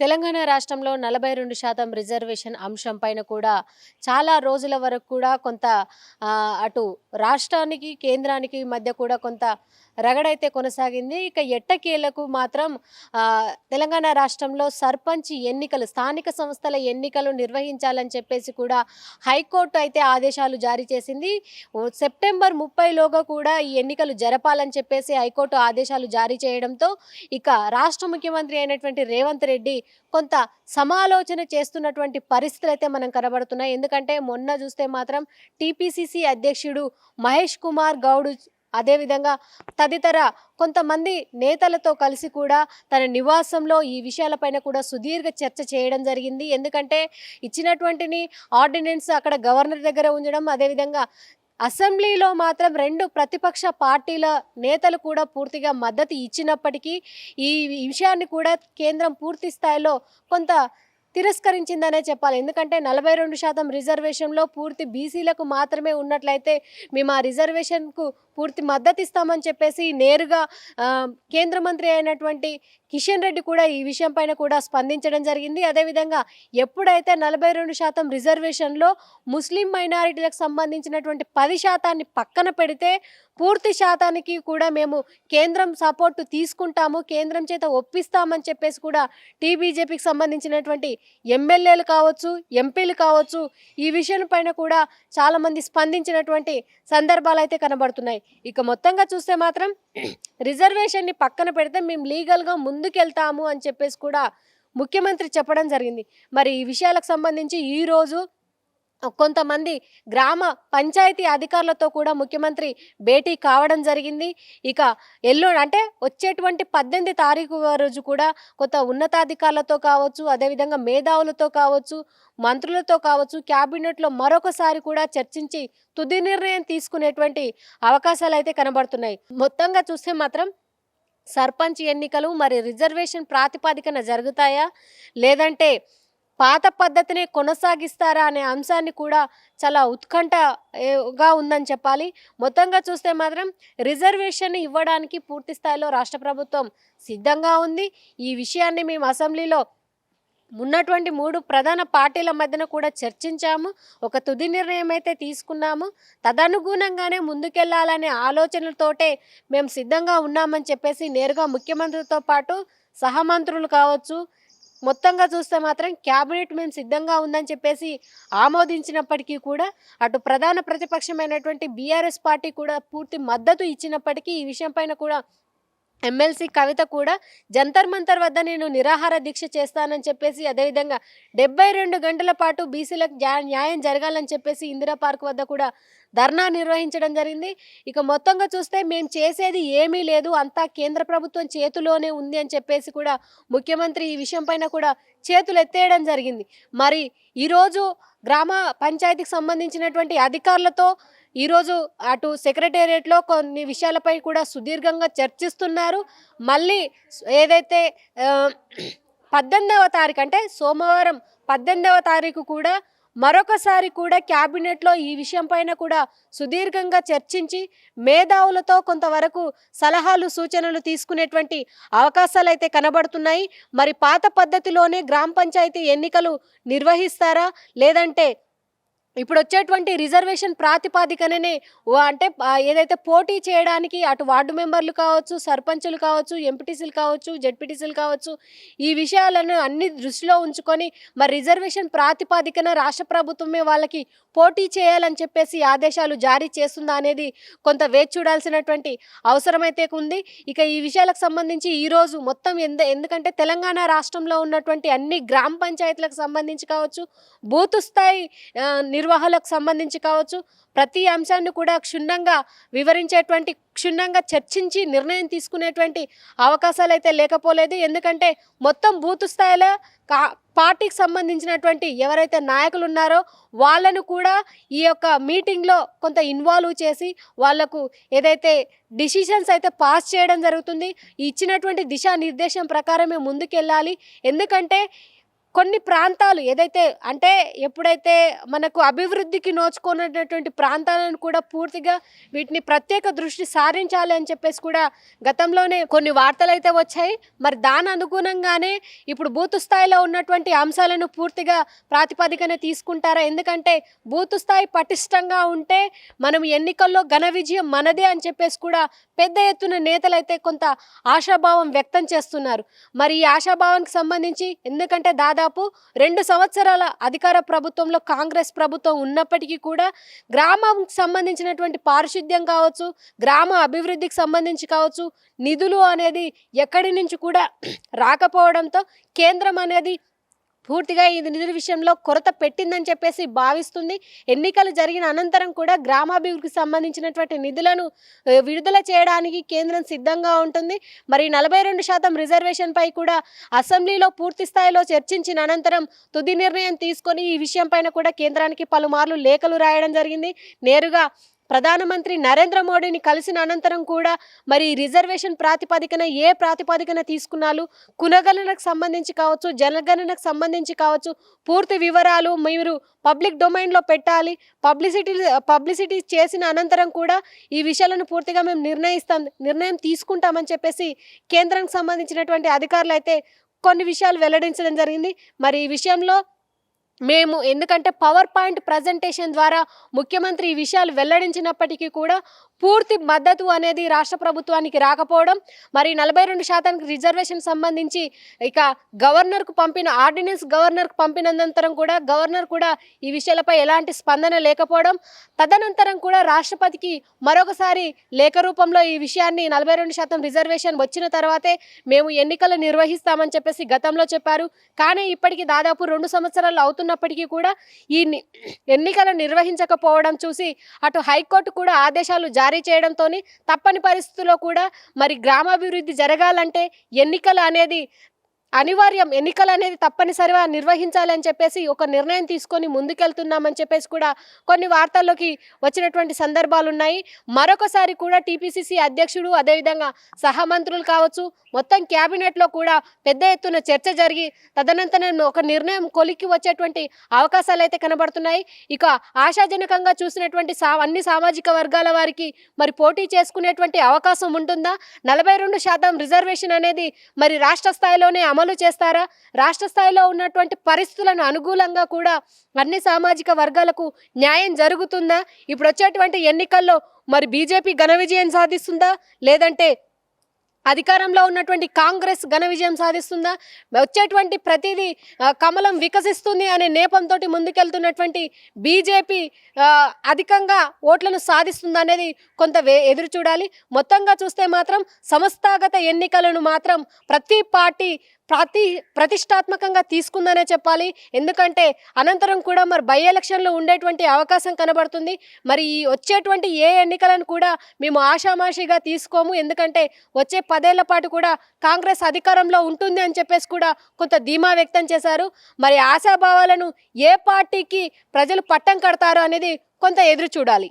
తెలంగాణ రాష్ట్రంలో నలభై రెండు శాతం రిజర్వేషన్ అంశం పైన కూడా చాలా రోజుల వరకు కూడా కొంత అటు రాష్ట్రానికి కేంద్రానికి మధ్య కూడా కొంత రగడైతే కొనసాగింది. ఇక ఎట్టకేలకు మాత్రం తెలంగాణ రాష్ట్రంలో సర్పంచ్ ఎన్నికలు స్థానిక సంస్థల ఎన్నికలు నిర్వహించాలని చెప్పేసి కూడా హైకోర్టు అయితే ఆదేశాలు జారీ చేసింది. సెప్టెంబర్ ముప్పైలోగా కూడా ఈ ఎన్నికలు జరపాలని చెప్పేసి హైకోర్టు ఆదేశాలు జారీ చేయడంతో ఇక రాష్ట్ర ముఖ్యమంత్రి అయినటువంటి రేవంత్ రెడ్డి కొంత సమాలోచన చేస్తున్నటువంటి పరిస్థితులు అయితే మనం కనబడుతున్నాయి. ఎందుకంటే మొన్న చూస్తే మాత్రం టీపీసీసీ అధ్యక్షుడు మహేష్ కుమార్ గౌడ్ అదేవిధంగా తదితర కొంతమంది నేతలతో కలిసి కూడా తన నివాసంలో ఈ విషయాలపైన కూడా సుదీర్ఘ చర్చ చేయడం జరిగింది. ఎందుకంటే ఇచ్చినటువంటిని ఆర్డినెన్స్ అక్కడ గవర్నర్ దగ్గర ఉంచడం అదేవిధంగా అసెంబ్లీలో మాత్రం రెండు ప్రతిపక్ష పార్టీల నేతలు కూడా పూర్తిగా మద్దతు ఇచ్చినప్పటికీ ఈ విషయాన్ని కూడా కేంద్రం పూర్తి స్థాయిలో కొంత తిరస్కరించిందనే చెప్పాలి. ఎందుకంటే నలభై రెండు శాతం రిజర్వేషన్లో పూర్తి బీసీలకు మాత్రమే ఉన్నట్లయితే మేము ఆ రిజర్వేషన్కు పూర్తి మద్దతు ఇస్తామని చెప్పేసి నేరుగా కేంద్ర మంత్రి అయినటువంటి కిషన్ రెడ్డి కూడా ఈ విషయం పైన కూడా స్పందించడం జరిగింది. అదేవిధంగా ఎప్పుడైతే నలభై రెండు శాతం రిజర్వేషన్లో ముస్లిం మైనారిటీలకు సంబంధించినటువంటి పది శాతాన్ని పక్కన పెడితే పూర్తి శాతానికి కూడా మేము కేంద్రం సపోర్టు తీసుకుంటాము కేంద్రం చేత ఒప్పిస్తామని చెప్పేసి కూడా టీబీజేపీకి సంబంధించినటువంటి ఎమ్మెల్యేలు కావచ్చు ఎంపీలు కావచ్చు ఈ విషయం పైన కూడా చాలామంది స్పందించినటువంటి సందర్భాలు అయితే కనబడుతున్నాయి. ఇక మొత్తంగా చూస్తే మాత్రం రిజర్వేషన్ని పక్కన పెడితే మేము లీగల్గా ముందుకెళ్తాము అని చెప్పేసి కూడా ముఖ్యమంత్రి చెప్పడం జరిగింది. మరి ఈ విషయాలకు సంబంధించి ఈరోజు కొంతమంది గ్రామ పంచాయతీ అధికారులతో కూడా ముఖ్యమంత్రి భేటీ కావడం జరిగింది. ఇక ఎల్లు అంటే వచ్చేటువంటి పద్దెనిమిది తారీఖు రోజు కూడా కొంత ఉన్నతాధికారులతో కావచ్చు అదేవిధంగా మేధావులతో కావచ్చు మంత్రులతో కావచ్చు క్యాబినెట్లో మరొకసారి కూడా చర్చించి తుది నిర్ణయం తీసుకునేటువంటి అవకాశాలు అయితే కనబడుతున్నాయి. మొత్తంగా చూస్తే మాత్రం సర్పంచ్ ఎన్నికలు మరి రిజర్వేషన్ ప్రాతిపదికన జరుగుతాయా? లేదంటే పాత పద్ధతిని కొనసాగిస్తారా అనే అంశాన్ని కూడా చాలా ఉత్కంఠగా ఉందని చెప్పాలి. మొత్తంగా చూస్తే మాత్రం రిజర్వేషన్ ఇవ్వడానికి పూర్తి స్థాయిలో రాష్ట్ర ప్రభుత్వం సిద్ధంగా ఉంది. ఈ విషయాన్ని మేము అసెంబ్లీలో ఉన్నటువంటి మూడు ప్రధాన పార్టీల మధ్యన కూడా చర్చించాము. ఒక తుది నిర్ణయం అయితే తీసుకున్నాము. తదనుగుణంగానే ముందుకెళ్ళాలనే ఆలోచనలతోటే మేము సిద్ధంగా ఉన్నామని చెప్పేసి నేరుగా ముఖ్యమంత్రితో పాటు సహమంత్రులు కావచ్చు మొత్తంగా చూస్తే మాత్రం క్యాబినెట్ మేము సిద్ధంగా ఉందని చెప్పేసి ఆమోదించినప్పటికీ కూడా అటు ప్రధాన ప్రతిపక్షమైనటువంటి బీఆర్ఎస్ పార్టీ కూడా పూర్తి మద్దతు ఇచ్చినప్పటికీ ఈ విషయం పైన కూడా ఎమ్మెల్సీ కవిత కూడా జంతర్ మంతర్ వద్ద నేను నిరాహార దీక్ష చేస్తానని చెప్పేసి అదేవిధంగా డెబ్బై రెండు గంటల పాటు బీసీలకు న్యాయం జరగాలని చెప్పేసి ఇందిరా పార్క్ వద్ద కూడా ధర్నా నిర్వహించడం జరిగింది. ఇక మొత్తంగా చూస్తే మేము చేసేది ఏమీ లేదు. అంతా కేంద్ర ప్రభుత్వం చేతిలోనే ఉంది అని చెప్పేసి కూడా ముఖ్యమంత్రి ఈ విషయం పైన కూడా చేతులు ఎత్తేయడం జరిగింది. మరి ఈరోజు గ్రామ పంచాయతీకి సంబంధించినటువంటి అధికారులతో ఈరోజు అటు సెక్రటేరియట్లో కొన్ని విషయాలపై కూడా సుదీర్ఘంగా చర్చిస్తున్నారు. మళ్ళీ ఏదైతే పద్దెనిమిదవ తారీఖు అంటే సోమవారం పద్దెనిమిదవ తారీఖు కూడా మరొకసారి కూడా క్యాబినెట్లో ఈ విషయం పైన కూడా సుదీర్ఘంగా చర్చించి మేధావులతో కొంతవరకు సలహాలు సూచనలు తీసుకునేటువంటి అవకాశాలు అయితే కనబడుతున్నాయి. మరి పాత పద్ధతిలోనే గ్రామ పంచాయతీ ఎన్నికలు నిర్వహిస్తారా? లేదంటే ఇప్పుడు వచ్చేటువంటి రిజర్వేషన్ ప్రాతిపాదికననే అంటే ఏదైతే పోటీ చేయడానికి అటు వార్డు మెంబర్లు కావచ్చు సర్పంచులు కావచ్చు ఎంపీటీసీలు కావచ్చు జెడ్పీటీసీలు కావచ్చు ఈ విషయాలను అన్ని దృష్టిలో ఉంచుకొని మరి రిజర్వేషన్ ప్రాతిపాదికన రాష్ట్ర ప్రభుత్వమే వాళ్ళకి పోటీ చేయాలని చెప్పేసి ఆదేశాలు జారీ చేస్తుందా అనేది కొంత వేచి చూడాల్సినటువంటి అవసరమైతే ఉంది. ఇక ఈ విషయాలకు సంబంధించి ఈరోజు మొత్తం ఎందు ఎందుకంటే తెలంగాణ రాష్ట్రంలో ఉన్నటువంటి అన్ని గ్రామ పంచాయతీలకు సంబంధించి కావచ్చు బూత్ స్థాయి నిర్వహణకు సంబంధించి కావచ్చు ప్రతి అంశాన్ని కూడా క్షుణ్ణంగా వివరించేటువంటి క్షుణ్ణంగా చర్చించి నిర్ణయం తీసుకునేటువంటి అవకాశాలు అయితే లేకపోలేదు. ఎందుకంటే మొత్తం బూత్ స్థాయిలో పార్టీకి సంబంధించినటువంటి ఎవరైతే నాయకులు ఉన్నారో వాళ్ళను కూడా ఈ యొక్క మీటింగ్లో కొంత ఇన్వాల్వ్ చేసి వాళ్ళకు ఏదైతే డిసిషన్స్ అయితే పాస్ చేయడం జరుగుతుంది ఇచ్చినటువంటి దిశానిర్దేశం ప్రకారమే ముందుకెళ్ళాలి. ఎందుకంటే కొన్ని ప్రాంతాలు ఏదైతే అంటే ఎప్పుడైతే మనకు అభివృద్ధికి నోచుకున్నటువంటి ప్రాంతాలను కూడా పూర్తిగా వీటిని ప్రత్యేక దృష్టి సారించాలి అని చెప్పేసి కూడా గతంలోనే కొన్ని వార్తలు అయితే వచ్చాయి. మరి దాని అనుగుణంగానే ఇప్పుడు బూత్ స్థాయిలో ఉన్నటువంటి అంశాలను పూర్తిగా ప్రాతిపదికన తీసుకుంటారా? ఎందుకంటే బూత్ స్థాయి పటిష్టంగా ఉంటే మనం ఎన్నికల్లో ఘన విజయం మనదే అని చెప్పేసి కూడా పెద్ద ఎత్తున నేతలైతే కొంత ఆశాభావం వ్యక్తం చేస్తున్నారు. మరి ఈ ఆశాభావానికి సంబంధించి ఎందుకంటే దాదాపు రెండు సంవత్సరాల అధికార ప్రభుత్వంలో కాంగ్రెస్ ప్రభుత్వం ఉన్నప్పటికీ కూడా గ్రామంకి సంబంధించినటువంటి పారిశుద్ధ్యం కావచ్చు గ్రామ అభివృద్ధికి సంబంధించి కావచ్చు నిధులు అనేది ఎక్కడి నుంచి కూడా రాకపోవడంతో కేంద్రం అనేది పూర్తిగా ఈ నిధుల విషయంలో కొరత పెట్టిందని చెప్పేసి భావిస్తుంది. ఎన్నికలు జరిగిన అనంతరం కూడా గ్రామాభివృద్ధికి సంబంధించినటువంటి నిధులను విడుదల చేయడానికి కేంద్రం సిద్ధంగా ఉంటుంది. మరి నలభై రెండు శాతం రిజర్వేషన్పై కూడా అసెంబ్లీలో పూర్తి స్థాయిలో చర్చించిన అనంతరం తుది నిర్ణయం తీసుకొని ఈ విషయం పైన కూడా కేంద్రానికి పలుమార్లు లేఖలు రాయడం జరిగింది. నేరుగా ప్రధానమంత్రి నరేంద్ర మోడీని కలిసిన అనంతరం కూడా మరి రిజర్వేషన్ ప్రాతిపదికన ఏ ప్రాతిపదికన తీసుకున్నారు కులగణనకు సంబంధించి కావచ్చు జనగణనకు సంబంధించి కావచ్చు పూర్తి వివరాలు మీరు పబ్లిక్ డొమైన్లో పెట్టాలి. పబ్లిసిటీ పబ్లిసిటీ చేసిన అనంతరం కూడా ఈ విషయాలను పూర్తిగా మేము నిర్ణయిస్తాం నిర్ణయం తీసుకుంటామని చెప్పేసి కేంద్రానికి సంబంధించినటువంటి అధికారులు అయితే కొన్ని విషయాలు వెల్లడించడం జరిగింది. మరి ఈ విషయంలో మేము ఎందుకంటే పవర్ పాయింట్ ప్రజెంటేషన్ ద్వారా ముఖ్యమంత్రి ఈ విషయాలు వెల్లడించినప్పటికీ కూడా పూర్తి మద్దతు అనేది రాష్ట్ర ప్రభుత్వానికి రాకపోవడం మరి నలభై రెండు శాతానికి రిజర్వేషన్ సంబంధించి ఇక గవర్నర్కు పంపిన ఆర్డినెన్స్ గవర్నర్కు పంపినంతరం కూడా గవర్నర్ కూడా ఈ విషయాలపై ఎలాంటి స్పందన లేకపోవడం తదనంతరం కూడా రాష్ట్రపతికి మరొకసారి లేఖ రూపంలో ఈ విషయాన్ని నలభై రెండు శాతం రిజర్వేషన్ వచ్చిన తర్వాతే మేము ఎన్నికలు నిర్వహిస్తామని చెప్పేసి గతంలో చెప్పారు. కానీ ఇప్పటికి దాదాపు రెండు సంవత్సరాలు అవుతున్నప్పటికీ కూడా ఈ ఎన్నికలు నిర్వహించకపోవడం చూసి అటు హైకోర్టు కూడా ఆదేశాలు జారీ జారీ చేయడంతో తప్పని పరిస్థితుల్లో కూడా మరి గ్రామాభివృద్ధి జరగాలంటే ఎన్నికలు అనేది అనివార్యం. ఎన్నికలు అనేది తప్పనిసరిగా నిర్వహించాలని చెప్పేసి ఒక నిర్ణయం తీసుకొని ముందుకెళ్తున్నామని చెప్పేసి కూడా కొన్ని వార్తల్లోకి వచ్చినటువంటి సందర్భాలు ఉన్నాయి మరొకసారి కూడా టీపీసీసీ అధ్యక్షుడు అదేవిధంగా సహమంత్రులు కావచ్చు మొత్తం క్యాబినెట్లో కూడా పెద్ద ఎత్తున చర్చ జరిగి తదనంతరం ఒక నిర్ణయం కొలిక్కి వచ్చేటువంటి అవకాశాలు అయితే కనబడుతున్నాయి. ఇక ఆశాజనకంగా చూసినటువంటి సా అన్ని సామాజిక వర్గాల వారికి మరి పోటీ చేసుకునేటువంటి అవకాశం ఉంటుందా? నలభై రెండు శాతం రిజర్వేషన్ అనేది మరి రాష్ట్ర స్థాయిలోనే అమలు చేస్తారా? రాష్ట్ర స్థాయిలో ఉన్నటువంటి పరిస్థితులను అనుకూలంగా కూడా అన్ని సామాజిక వర్గాలకు న్యాయం జరుగుతుందా? ఇప్పుడు వచ్చేటువంటి ఎన్నికల్లో మరి బీజేపీ ఘన విజయం సాధిస్తుందా? లేదంటే అధికారంలో ఉన్నటువంటి కాంగ్రెస్ ఘన విజయం సాధిస్తుందా? వచ్చేటువంటి ప్రతిదీ కమలం వికసిస్తుంది అనే నేపంతో ముందుకెళ్తున్నటువంటి బీజేపీ అధికంగా ఓట్లను సాధిస్తుందా అనేది కొంత వే ఎదురు చూడాలి మొత్తంగా చూస్తే మాత్రం సంస్థాగత ఎన్నికలను మాత్రం ప్రతి పార్టీ ప్రతి ప్రతిష్టాత్మకంగా తీసుకుందనే చెప్పాలి. ఎందుకంటే అనంతరం కూడా మరి బై ఎలక్షన్లో ఉండేటువంటి అవకాశం కనబడుతుంది. మరి ఈ వచ్చేటువంటి ఏ ఎన్నికలను కూడా మేము ఆషామాషిగా తీసుకోము. ఎందుకంటే వచ్చే పదేళ్ళ పాటు కూడా కాంగ్రెస్ అధికారంలో ఉంటుంది అని చెప్పేసి కూడా కొంత ధీమా వ్యక్తం చేశారు. మరి ఆశాభావాలను ఏ పార్టీకి ప్రజలు పట్టం కడతారు అనేది కొంత ఎదురు చూడాలి.